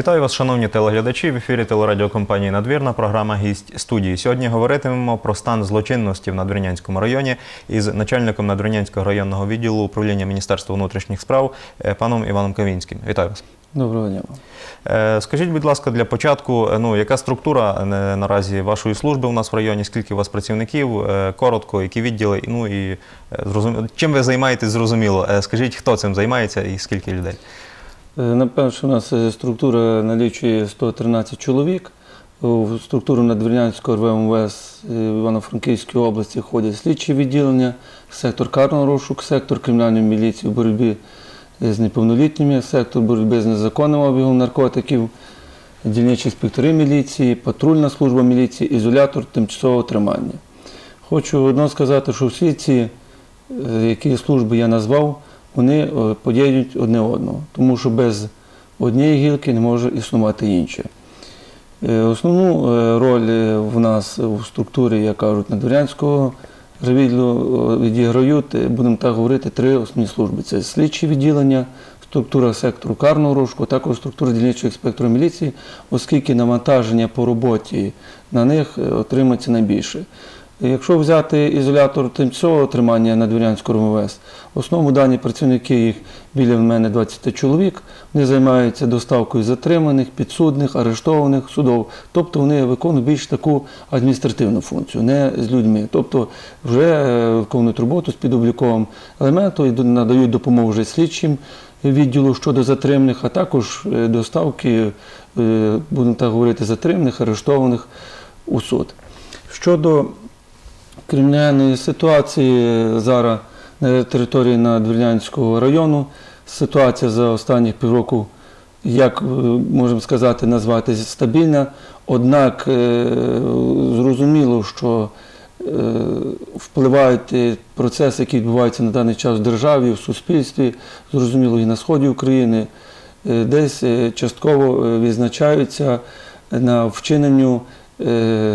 Вітаю вас, шановні телеглядачі. В ефірі телерадіокомпанії Надвірна. Програма Гість студії. Сьогодні говоритимемо про стан злочинності в Надвірнянському районі із начальником Надвірнянського районного відділу управління Міністерства внутрішніх справ е, паном Іваном Кавінським. Вітаю вас. Доброго дня. Е, Скажіть, будь ласка, для початку, е, ну яка структура наразі вашої служби у нас в районі? Скільки у вас працівників? Коротко, які відділи? Ну і зрозуміло, чим ви займаєтесь, зрозуміло. Скажіть, хто цим займається і скільки людей? Е, Напевно, що у нас е, структура налічує 113 чоловік. В структуру Надвірнянського РВМВС е, в Івано-Франківській області входять слідчі відділення, сектор карного розшуку, сектор кримінальної міліції в боротьбі з неповнолітніми, сектор боротьби з незаконним обігом наркотиків, дільничі інспектори міліції, патрульна служба міліції, ізолятор тимчасового тримання. Хочу одно сказати, що всі ці які служби я назвав, вони е, подіють одне одного, тому що без однієї гілки не може існувати інше. Е, Основну е, роль в нас у структурі, як кажуть, Надвірянського відділу е, відіграють, будемо так говорити, три основні служби. Це слідчі відділення, структура сектору карного розшуку, також структура дільничого інспектора міліції, оскільки навантаження по роботі на них отримається найбільше. Якщо взяти ізолятор тимчасового тримання на Двірянського РМВС, в основному дані працівники їх біля в мене 20 чоловік, вони займаються доставкою затриманих, підсудних, арештованих судов. Тобто вони виконують більш таку адміністративну функцію, не з людьми. Тобто вже е, виконують роботу з підобліковим елементом і надають допомогу вже слідчим відділу щодо затриманих, а також е, доставки, е, будемо так говорити, затриманих, арештованих у суд. Щодо кримінальної ситуації зараз на території Надвірнянського району. Ситуація за останні півроку, як е, можемо сказати, назвати стабільна. Однак е, зрозуміло, що е, впливають процеси, які відбуваються на даний час в державі, в суспільстві, зрозуміло, і на сході України, десь частково відзначаються на вчиненню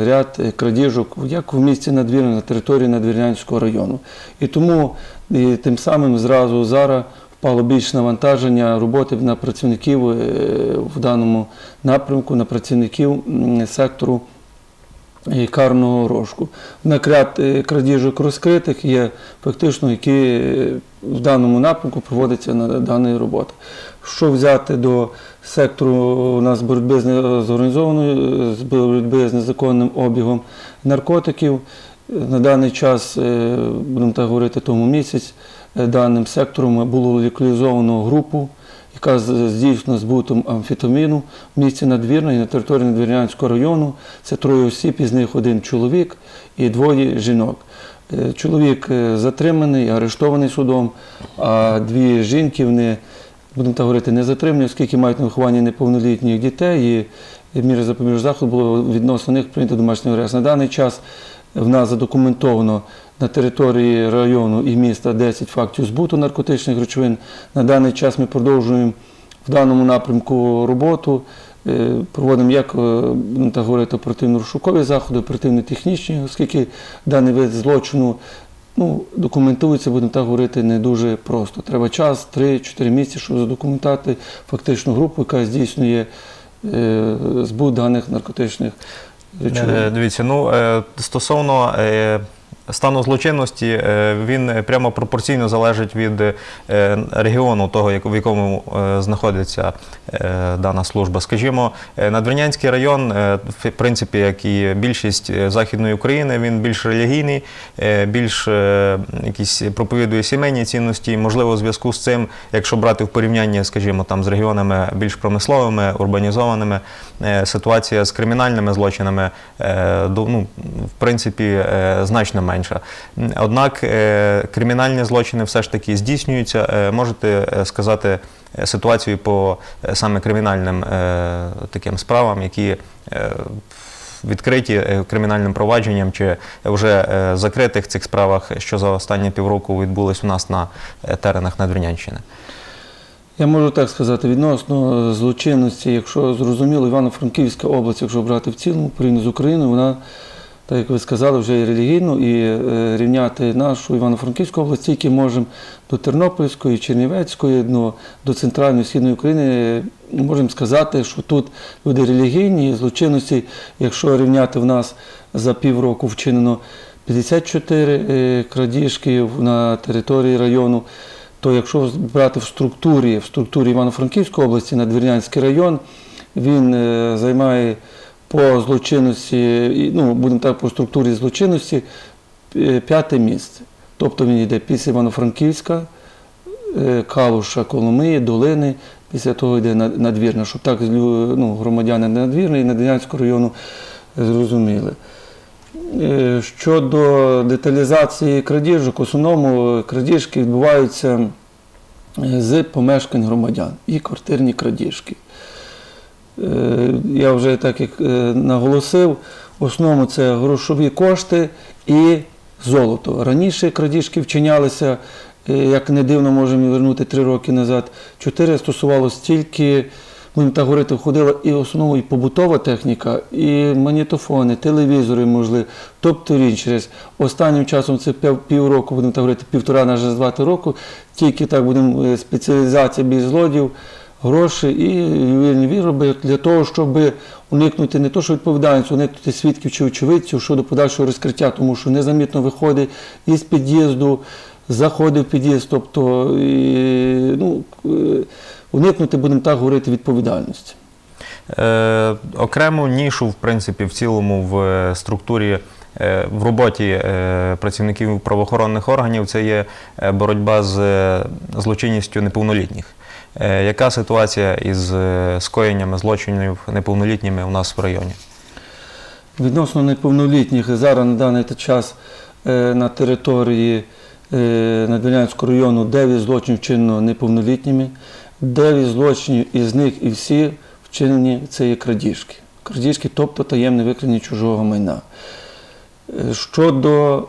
ряд е, крадіжок як в місті Надвірна, на території Надвірнянського району. І тому і тим самим зразу зараз впало більше навантаження роботи на працівників е, в даному напрямку, на працівників сектору і карного розшуку. Однак ряд е, крадіжок розкритих є фактично, які е, в даному напрямку проводяться на даної роботи. Що взяти до сектору у нас боротьби з організованою з боротьби з незаконним обігом наркотиків. На даний час, е, будемо так говорити, тому місяць е, даним сектором було локалізовано групу, яка з- здійснює збутом амфетаміну в місті Надвірна і на території Надвірнянського району. Це троє осіб, із них один чоловік і двоє жінок. Е, Чоловік затриманий, арештований судом, а дві жінки вони, будемо так говорити, не затримані, оскільки мають на вихованні неповнолітніх дітей. І міри запобіжного заходу було відносно них прийнято домашній арест. На даний час в нас задокументовано на території району і міста 10 фактів збуту наркотичних речовин. На даний час ми продовжуємо в даному напрямку роботу. Е, Проводимо як е, так говорити, оперативно-розшукові заходи, оперативно-технічні, оскільки даний вид злочину ну, документується, будемо так говорити, не дуже просто. Треба час, 3-4 місяці, щоб задокументувати фактичну групу, яка здійснює е, збут даних наркотичних речовин. Е, Дивіться, ну е, стосовно е, стану злочинності, е, він прямо пропорційно залежить від е, регіону, того, в якому е, знаходиться дана служба. Скажімо, Надвірнянський район, в принципі, як і більшість Західної України, він більш релігійний, більш якісь проповідує сімейні цінності. Можливо, у зв'язку з цим, якщо брати в порівнянні, скажімо, там з регіонами більш промисловими, урбанізованими, ситуація з кримінальними злочинами, ну, в принципі, значно менша. М, Однак е, кримінальні злочини все ж таки здійснюються. Е, Можете е, сказати ситуацію по саме кримінальним таким справам, які відкриті кримінальним провадженням чи вже закритих цих справах, що за останні півроку відбулись у нас на теренах Надвірнянщини. Я можу так сказати, відносно злочинності, якщо зрозуміло, Івано-Франківська область, якщо брати в цілому, порівняно з Україною, вона, так як ви сказали, вже і релігійно, і е, рівняти нашу Івано-Франківську область тільки можемо до Тернопільської, Чернівецької, ну, до центральної східної України. Можемо сказати, що тут люди релігійні, злочинності, якщо рівняти в нас за півроку вчинено 54 е, крадіжки на території району, то якщо брати в структурі, в структурі Івано-Франківської області, Надвірнянський район, він е, займає по злочинності, ну, будемо так, по структурі злочинності е, п'яте місце. Тобто він йде після Івано-Франківська, е, Калуша, Коломиї, Долини, після того йде на- надвірна, щоб так лю- ну, громадяни надвірної і Надвірнянського району зрозуміли. Е, Щодо деталізації крадіжок, в основному крадіжки відбуваються е, з помешкань громадян і квартирні крадіжки. Е, Я вже так як е, наголосив, в основному це грошові кошти і золото. Раніше крадіжки вчинялися, е, як не дивно, можемо вернути три роки назад. Чотири стосувалося тільки, будемо так говорити, входила і в основному і побутова техніка, і магнітофони, телевізори, можливо, тобто річ через останнім часом це пів- півроку, будемо так говорити, півтора навіть звати року, тільки так будемо спеціалізація більш злодіїв гроші і ювельні вироби для того, щоб уникнути не то, що відповідальність, уникнути свідків чи очевидців щодо подальшого розкриття, тому що незамітно виходить із під'їзду, заходить в під'їзд, тобто і, ну, уникнути, будемо так говорити, відповідальності. Е, окрему нішу, в принципі, в цілому в структурі. е, В роботі е, працівників правоохоронних органів це є е, боротьба з злочинністю неповнолітніх. Е, Яка ситуація із е, скоєннями злочинів неповнолітніми у нас в районі? Відносно неповнолітніх зараз на даний час е, на території е, району 9 злочинів вчинено неповнолітніми, 9 злочинів із них і всі вчинені це є крадіжки. Крадіжки, тобто таємне викрадення чужого майна. Щодо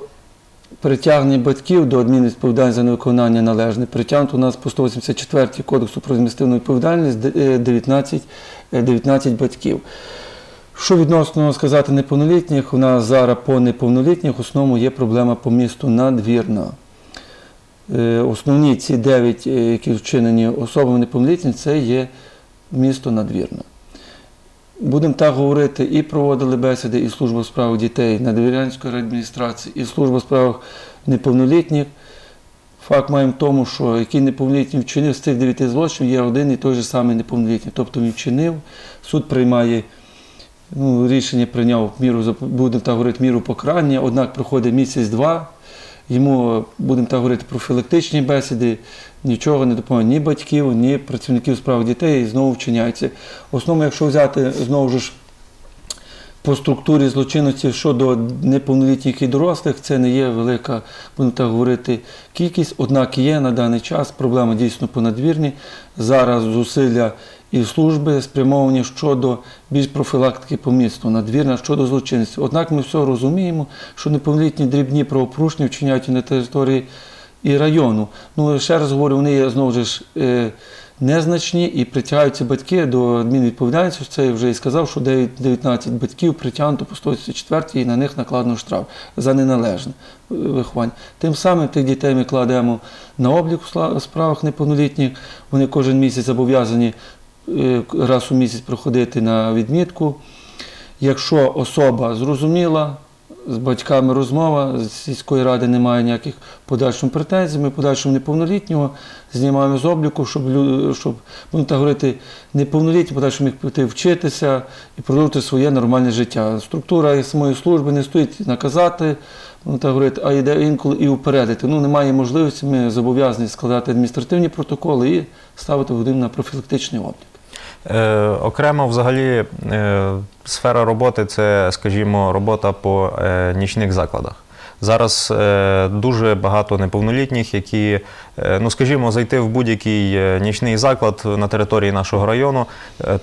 притягнення батьків до адмінвідповідальності за невиконання належне, притягнуто у нас по 184 кодексу про адміністративну відповідальність е, 19, е, 19 батьків. Що відносно сказати неповнолітніх, у нас зараз по неповнолітніх основному є проблема по місту надвірна. Е, Основні ці дев'ять, е, які вчинені особами неповнолітніми, це є місто надвірна. Будемо так говорити, і проводили бесіди, і служба у справах дітей Надвірянської адміністрації, і служба у справах неповнолітніх. Факт маємо в тому, що який неповнолітній вчинив з цих дев'яти злочинів, є один і той же самий неповнолітній. Тобто він вчинив, суд приймає ну, рішення прийняв міру, будемо так говорити, міру покарання, однак проходить місяць-два, йому, будемо так говорити, профілактичні бесіди, нічого не допомагає ні батьків, ні працівників справ дітей, і знову вчиняється. В основному, якщо взяти знову ж по структурі злочинності щодо неповнолітніх і дорослих, це не є велика, будемо так говорити, кількість, однак є на даний час проблема дійсно понадвірні. Зараз зусилля і служби спрямовані щодо більш профілактики по місту, надвірна щодо злочинності. Однак ми все розуміємо, що неповнолітні дрібні правопорушення вчиняють на території і району. Ну, ще раз говорю, вони є знову ж е, незначні і притягаються батьки до адмінвідповідальності. Це я вже і сказав, що 9 19 батьків притягнуто по 184 і на них накладено штраф за неналежне е, виховання. Тим самим тих дітей ми кладемо на облік у справах неповнолітніх. Вони кожен місяць зобов'язані раз у місяць проходити на відмітку. Якщо особа зрозуміла, з батьками розмова, з сільської ради немає ніяких подальшим претензій, ми подальшому неповнолітнього знімаємо з обліку, щоб, щоб будемо так говорити, неповнолітні подальшому міг піти вчитися і продовжити своє нормальне життя. Структура самої служби не стоїть наказати, будемо так говорити, а йде інколи і упередити. Ну, немає можливості, ми зобов'язані складати адміністративні протоколи і ставити годину на профілактичний облік. Е, окремо, взагалі, е, сфера роботи це, скажімо, робота по е, нічних закладах. Зараз е, дуже багато неповнолітніх, які, ну скажімо, зайти в будь-який нічний заклад на території нашого району,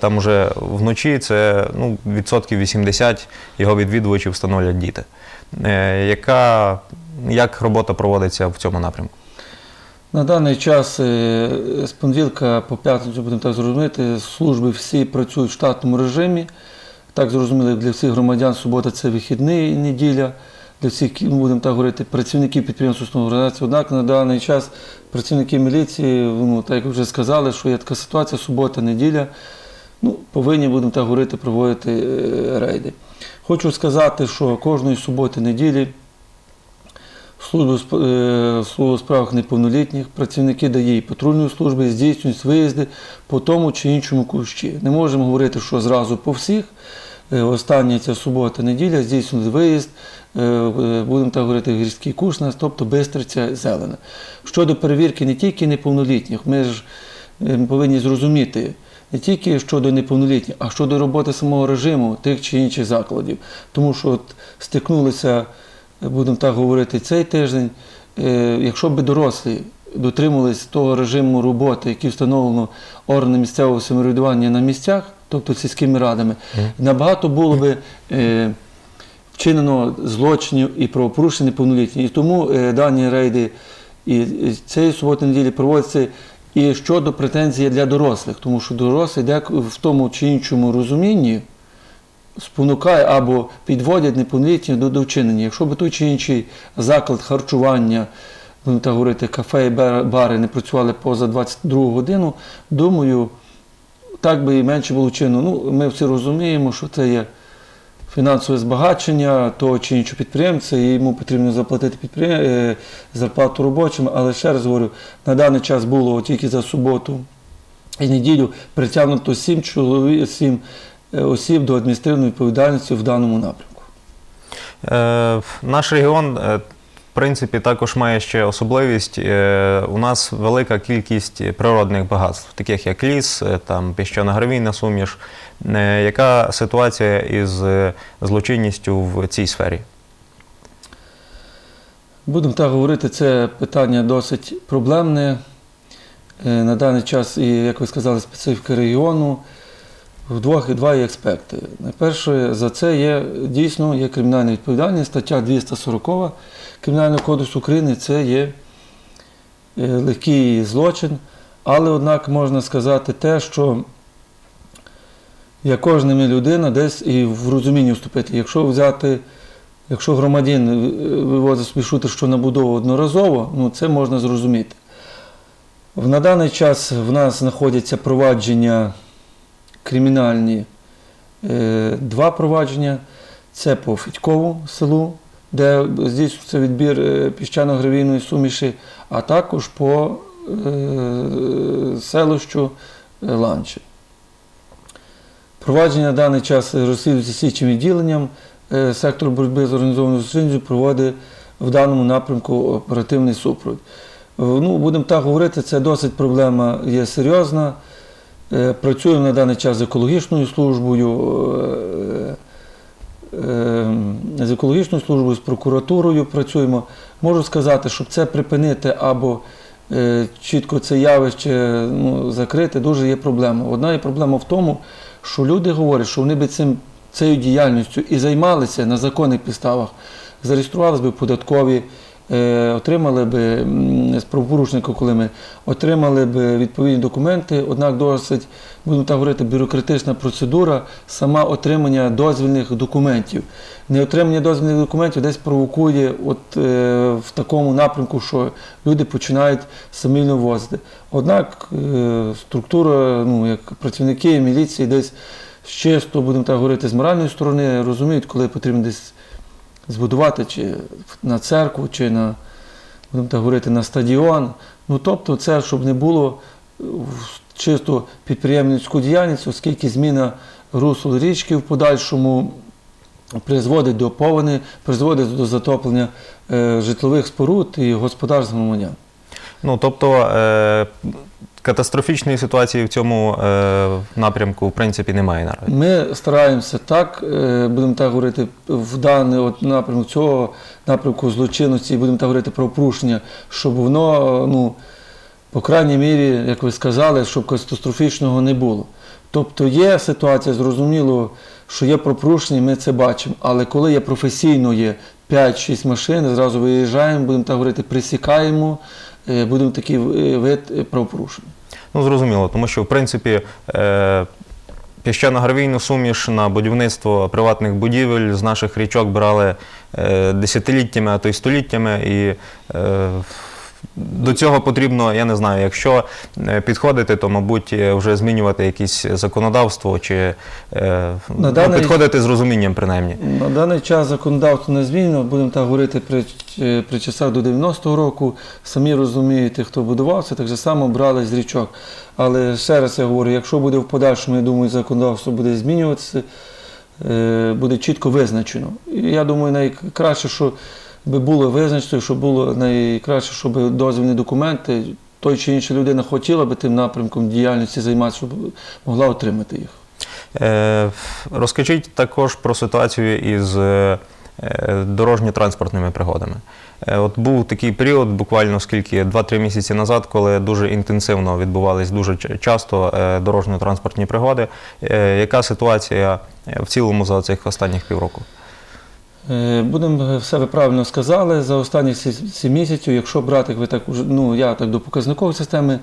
там вже вночі це ну, відсотків 80 його відвідувачів становлять діти. Яка, як робота проводиться в цьому напрямку? На даний час е, з понеділка по п'ятницю, будемо так зрозуміти, служби всі працюють в штатному режимі. Так зрозуміло, для всіх громадян субота це вихідний неділя, для всіх, ну, будемо так говорити, працівників підприємств організації. Однак на даний час працівники міліції, ну, так як вже сказали, що є така ситуація, субота, неділя. ну, повинні, будемо так говорити, проводити е, рейди. Хочу сказати, що кожної суботи неділі в службу, е, у справах неповнолітніх працівники ДАІ патрульної служби здійснюють виїзди по тому чи іншому кущі. Не можемо говорити, що зразу по всіх. Е, Остання ця субота, неділя здійснюють виїзд, е, будемо так говорити, гірський куш, нас, тобто Бистриця Зелена. Щодо перевірки не тільки неповнолітніх, ми ж повинні зрозуміти не тільки щодо неповнолітніх, а щодо роботи самого режиму тих чи інших закладів. Тому що от стикнулися, будемо так говорити, цей тиждень, е, якщо б дорослі дотримувались того режиму роботи, який встановлено органами місцевого самоврядування на місцях, тобто сільськими радами, набагато було би е, вчинено злочинів і правопорушень неповнолітніх. І тому е, дані рейди і, цієї суботи неділі проводяться і щодо претензій для дорослих, тому що дорослі дек в тому чи іншому розумінні спонукає або підводять неповнолітніх до, до вчинення. Якщо б той чи інший заклад харчування, будемо так говорити, кафе і бари не працювали поза 22 годину, думаю, так би і менше було вчинено. Ну, ми всі розуміємо, що це є фінансове збагачення того чи іншого підприємця, і йому потрібно заплатити підприєм... е, зарплату робочим, але ще раз говорю, на даний час було тільки за суботу і неділю притягнуто 7 чоловік, 7 осіб до адміністративної відповідальності в даному напрямку. Е, наш регіон, е, в принципі, також має ще особливість. Е, у нас велика кількість природних багатств, таких як ліс, там піщано-гравійна суміш. Яка ситуація із злочинністю в цій сфері? Будемо так говорити, це питання досить проблемне. На даний час, і, як ви сказали, специфіка регіону в двох два є аспекти. Найперше, за це є дійсно є кримінальна відповідальність, стаття 240 Кримінального кодексу України це є е, легкий злочин, але однак можна сказати те, що як кожна людина десь і в розумінні вступити. Якщо взяти Якщо громадян е, вивозить собі шутер, що на будову одноразово, ну це можна зрозуміти. На даний час в нас знаходяться провадження кримінальні, е, два провадження. Це по Федькову селу, де здійснюється відбір е, піщано-гравійної суміші, а також по е, селищу Ланче. Провадження на даний час розслідується слідчим відділенням. Сектор боротьби з організованою злочинністю проводить в даному напрямку оперативний супровід. Ну, будемо так говорити, це досить проблема є серйозна. Е, Працюємо на даний час з екологічною службою, е, е, з екологічною службою, з прокуратурою працюємо. Можу сказати, щоб це припинити або чітко це явище ну, закрити, дуже є проблема. Одна є проблема в тому, що люди говорять, що вони би цим, цією діяльністю і займалися на законних підставах, зареєструвалися в податкові, отримали би м, з правопорушника, коли ми отримали би відповідні документи, однак досить, будемо так говорити, бюрократична процедура сама отримання дозвільних документів. Неотримання дозвільних документів десь провокує от, е, в такому напрямку, що люди починають самільно возити. Однак е, структура, ну, як працівники міліції десь чисто, будемо так говорити, з моральної сторони розуміють, коли потрібно десь збудувати чи на церкву, чи на, будемо так говорити, на стадіон. Ну, тобто, це щоб не було е, чисто підприємницьку діяльність, оскільки зміна русу річки в подальшому призводить до повені, призводить до затоплення е, житлових споруд і господарств громадян. Ну, тобто е, катастрофічної ситуації в цьому е, напрямку, в принципі, немає наразі. Ми стараємося так, е, будемо так говорити, в даний от напрямок цього напрямку злочинності, будемо так говорити про порушення, щоб воно, ну, по крайній мірі, як ви сказали, щоб катастрофічного не було. Тобто є ситуація, зрозуміло, що є про порушення, ми це бачимо. Але коли є професійно є 5-6 машин, зразу виїжджаємо, будемо так говорити, присікаємо, е, будемо такий е, вид е, правопорушення. Ну, зрозуміло, тому що, в принципі, е, піщано-гравійну суміш на будівництво приватних будівель з наших річок брали е, десятиліттями, а то й століттями. І е, до цього потрібно, я не знаю, якщо е, підходити, то, мабуть, е, вже змінювати якесь законодавство чи е, ну, даний- підходити з розумінням, принаймні. На даний час законодавство не змінено, будемо так говорити при, е, при часах до 90-го року. Самі розумієте, хто будувався, так же само брали з річок. Але ще раз я говорю, якщо буде в подальшому, я думаю, законодавство буде змінюватися, е, буде чітко визначено. І я думаю, найкраще, що би було визначено, щоб було найкраще, щоб дозвільні документи, той чи інша людина хотіла би тим напрямком діяльності займатися, щоб могла отримати їх. Е, Розкажіть також про ситуацію із е, дорожньо-транспортними пригодами. Е, От був такий період, буквально скільки 2-3 місяці назад, коли дуже інтенсивно відбувались дуже часто дорожньо-транспортні пригоди. Яка ситуація в цілому за цих останніх півроку? Е, Будемо все ви правильно сказали. За останні 7 місяців, якщо брати, ви так ну я так до показникової системи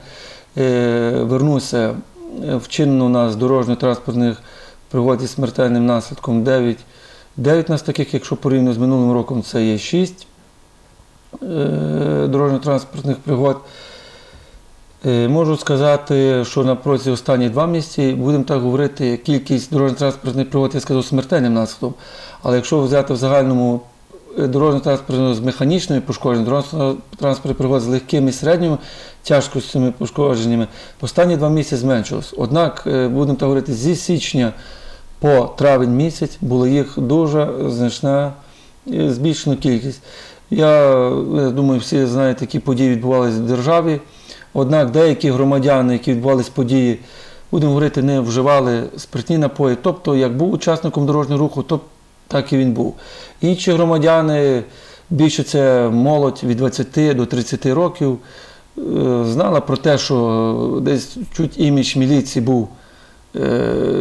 е, вернуся, е, вчинено у нас дорожньо-транспортних пригод із смертельним наслідком 9. 9 нас таких, якщо порівняно з минулим роком, це є 6 е, дорожньо-транспортних пригод. Е, Можу сказати, що на протязі останніх два місяці, будемо так говорити, кількість дорожньо-транспортних пригод, я сказав, смертельним наслідком. Але якщо взяти в загальному е, дорожньо-транспортну з механічною пошкодженням, дорожньо-транспортні пригод з легкими і середніми тяжкостями пошкодженнями, останні два місяці зменшилось. Однак, е, будемо так говорити, зі січня по травень місяць була їх дуже значна збільшена кількість. Я, думаю, всі знаєте, які події відбувалися в державі. Однак деякі громадяни, які відбувалися події, будемо говорити, не вживали спиртні напої. Тобто, як був учасником дорожнього руху, то так і він був. Інші громадяни, більше це молодь від 20 до 30 років, е, знала про те, що десь чуть імідж міліції був е,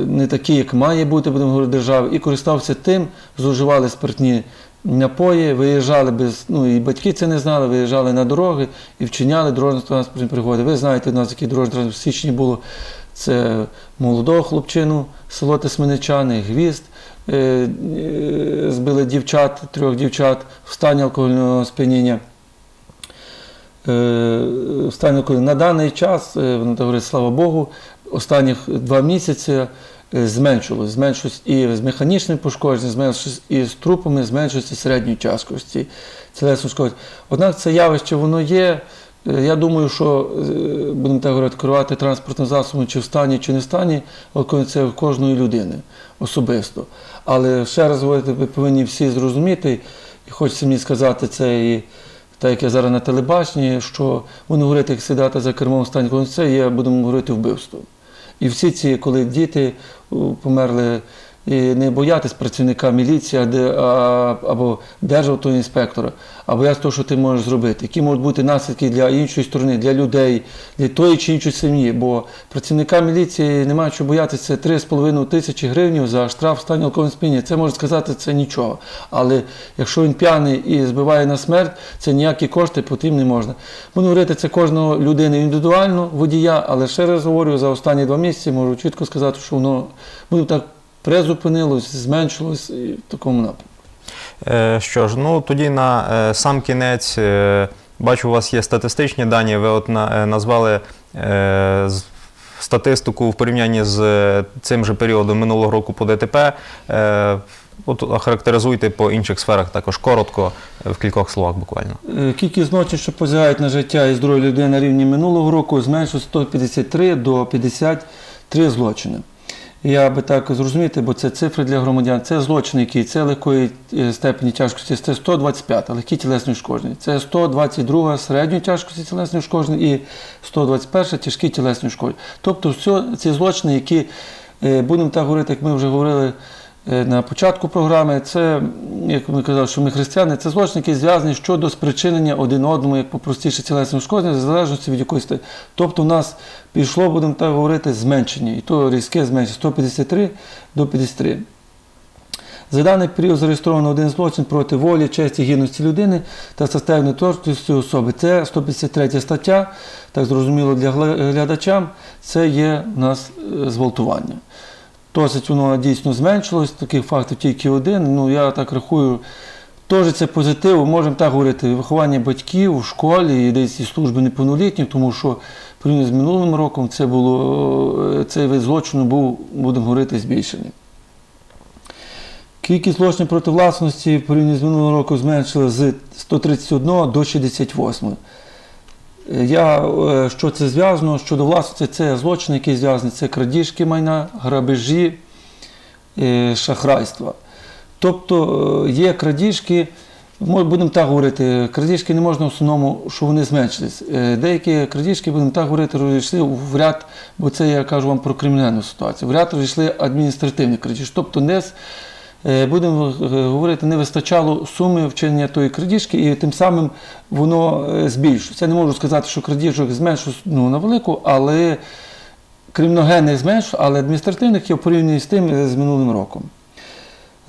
не такий, як має бути, будемо говорити, держави, і користався тим, зловживали спиртні напої, виїжджали без, ну і батьки це не знали, виїжджали на дороги і вчиняли дорожньо-транспортні пригоди. Ви знаєте, у нас такий дорожній транспорт в січні було це молодого хлопчину, село Тесменичани, Гвізд. е, е, Збили дівчат, трьох дівчат в стані алкогольного сп'яніння. Е, На даний час, воно так говорить, слава Богу, останніх два місяці зменшилось. Зменшилось і з механічним пошкодженням, зменшилось і з трупами, зменшилось і середньої тяжкості. Однак це явище воно є. Е, Я думаю, що е, будемо так говорити, керувати транспортним засобом чи в стані, чи не в стані, це в кожної людини особисто. Але ще раз говорити, ви повинні всі зрозуміти, і хочеться мені сказати це і так як я зараз на телебаченні, що вони говорять, як сідати за кермом в стані, це є, будемо говорити, вбивство. І всі ці, коли діти померли, і не боятись працівника міліції або державного інспектора, а боятися того, що ти можеш зробити. Які можуть бути наслідки для іншої сторони, для людей, для тої чи іншої сім'ї. Бо працівника міліції немає чого боятися, це 3,5 тисячі гривень за штраф в стані алкогольного сп'яніння. Це може сказати, це нічого. Але якщо він п'яний і збиває на смерть, це ніякі кошти потім не можна. Буду говорити, це кожного людини індивідуально, водія, але ще раз говорю, за останні два місяці можу чітко сказати, що воно буде так призупинилось, зменшилось і в такому напрямку. Е, Що ж, ну тоді на е, сам кінець, е, бачу, у вас є статистичні дані. Ви от на- е, назвали е, з- статистику в порівнянні з е, цим же періодом минулого року по ДТП. Е, От охарактеризуйте по інших сферах також коротко, е, в кількох словах буквально. Кількість злочин, що позягають на життя і здоров'я людини на рівні минулого року, зменшилось з 153 до 53 злочини. Я би так зрозуміти, бо це цифри для громадян. Це злочини, які це легкої е, степені тяжкості, це 125 легкі тілесні ушкодження. Це 122 середньої тяжкості тілесні ушкодження і 121 тяжкі тілесні ушкодження. Тобто все ці злочини, які, е, будемо так говорити, як ми вже говорили на початку програми, це, як ми казали, що ми християни, це злочини, які зв'язані щодо спричинення один одному, як попростіше тілесне ушкодження, в залежності від якоїсь. те- Тобто, у нас пішло, будемо так говорити, зменшення, і то різке зменшення 153 до 53. За даний період зареєстровано один злочин проти волі, честі, гідності людини та составної твердості особи. Це 153 стаття, так зрозуміло для глядачам, це є у нас е, зґвалтування. Досить воно дійсно зменшилось, таких фактів тільки один. Ну, я так рахую, Теж це позитив, можемо так говорити, виховання батьків у школі і десь і служби неповнолітніх, тому що порівняно з минулим роком це було, е, цей вид злочину був, будемо говорити, збільшений. Кількість злочинів проти власності порівняно з минулого року зменшила з 131 до 68. Я, е, що це зв'язано щодо власності, це злочини, які зв'язані, це крадіжки майна, грабежі, е, шахрайства. Тобто е, є крадіжки, будемо так говорити, крадіжки не можна в основному, що вони зменшились. Деякі крадіжки, будемо так говорити, розійшли в ряд, бо це я кажу вам про кримінальну ситуацію. В ряд розійшли адміністративні крадіжки. Тобто не будемо е, говорити, не вистачало суми вчинення тої крадіжки, і тим самим воно е, збільшується. Я не можу сказати, що крадіжок зменшилось ну, на велику, але криміногенних зменшу, але адміністративних я в порівнянні з тим е, з минулим роком.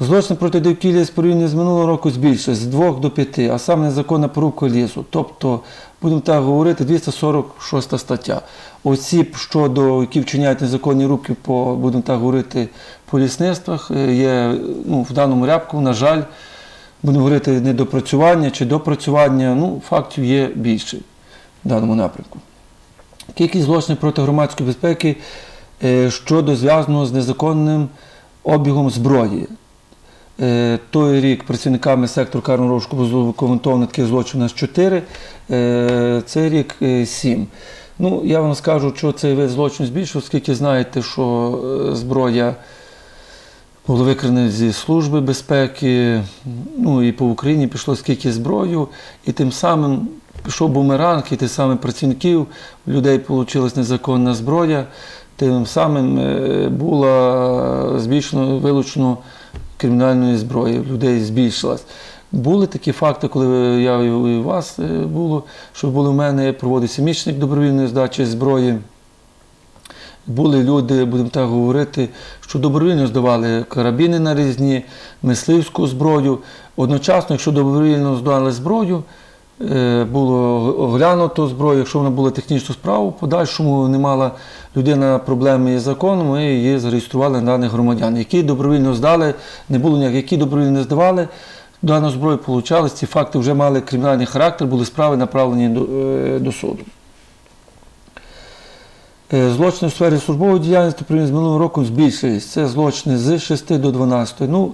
Злочин проти довкілля з порівняння з минулого року збільшилось з 2 до 5, а саме незаконна порубка лісу. Тобто, будемо так говорити, 246 стаття. Осіб, щодо, які вчиняють незаконні рубки по, будемо так говорити, по лісництвах, е, є ну, в даному рябку, на жаль, будемо говорити, недопрацювання чи допрацювання, ну, фактів є більше в даному напрямку. Кількість злочинів проти громадської безпеки е, щодо зв'язаного з незаконним обігом зброї. Е, Той рік працівниками сектору карного розшуку було документовано таких злочинів у нас 4, е, цей рік 7. Ну, я вам скажу, що цей вид злочину збільшив, оскільки знаєте, що е, зброя була викрадена зі Служби безпеки, ну і по Україні пішло скільки зброю, і тим самим пішов бумеранг, і тим самим працівників, у людей вийшла незаконна зброя, тим самим е, було збільшено, вилучено кримінальної зброї, людей збільшилась. Були такі факти, коли я і у вас е, було, що були в мене, проводився мічник добровільної здачі зброї. Були люди, будемо так говорити, що добровільно здавали карабіни нарізні, мисливську зброю. Одночасно, якщо добровільно здавали зброю, е, було оглянуто зброю, якщо вона була технічну справу, подальшому не мала людина проблеми із законом, ми її зареєстрували на даних громадян, які добровільно здали, не було ніяких, які добровільно здавали. Дану зброю получали, ці факти вже мали кримінальний характер, були справи направлені до, е, до суду. Е, Злочини в сфері службової діяльності з минулим роком збільшились. Це злочини з 6 до 12. Ну,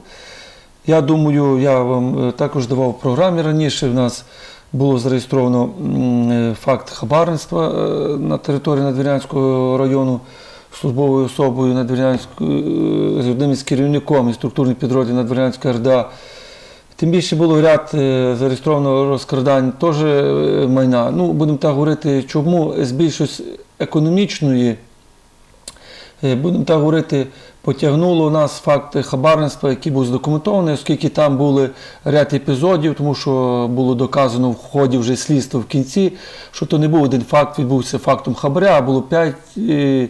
я думаю, я вам е, також давав в програмі раніше. В нас було зареєстровано е, факт хабарництва е, на території Надвірнянського району службовою особою е, з одним із керівником і структурних підрозділів Надвірнянської РДА. Тим більше було ряд зареєстровано розкрадань теж майна. Ну, будемо так говорити, чому збільшусь економічної, е, будемо так говорити, потягнуло нас факт хабарництва, який був задокументований, оскільки там були ряд епізодів, тому що було доказано в ході вже слідства в кінці, що то не був один факт, відбувся фактом хабаря, а було п'ять. е,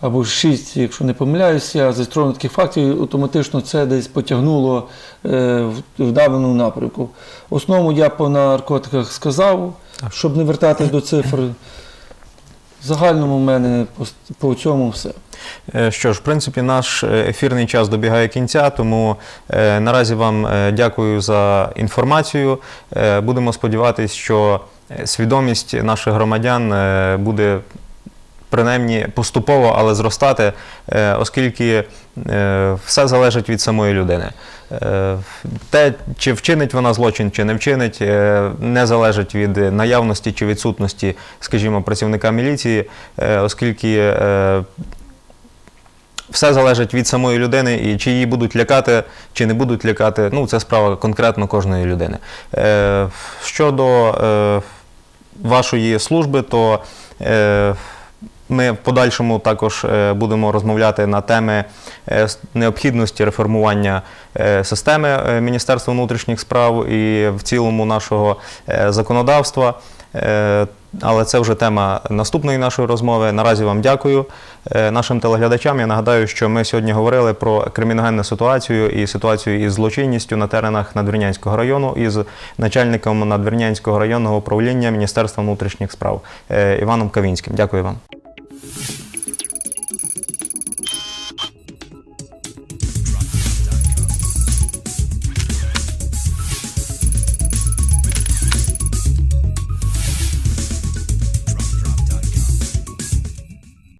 або шість, якщо не помиляюся, зареєстровано таких фактів, автоматично це десь потягнуло е, в, даному напрямку. В основному я по наркотиках сказав, щоб не вертатись до цифр. В загальному в мене по цьому все. Е, Що ж, в принципі, наш е, ефірний час добігає кінця, тому е, наразі вам дякую за інформацію. Будемо сподіватися, що свідомість наших громадян буде принаймні поступово, але зростати, оскільки все залежить від самої людини. Те, чи вчинить вона злочин, чи не вчинить, не залежить від наявності чи відсутності, скажімо, працівника міліції, оскільки все залежить від самої людини, і чи її будуть лякати, чи не будуть лякати. Ну, це справа конкретно кожної людини. Е, щодо е, вашої служби, то е, ми в подальшому також е, будемо розмовляти на теми е, необхідності реформування е, системи Міністерства внутрішніх справ і в цілому нашого законодавства. Е, Але це вже тема наступної нашої розмови. Наразі вам дякую. Е, Нашим телеглядачам я нагадаю, що ми сьогодні говорили про криміногенну ситуацію і ситуацію із злочинністю на теренах Надвірнянського району із начальником Надвірнянського районного управління Міністерства внутрішніх справ е, Іваном Кавінським. Дякую вам.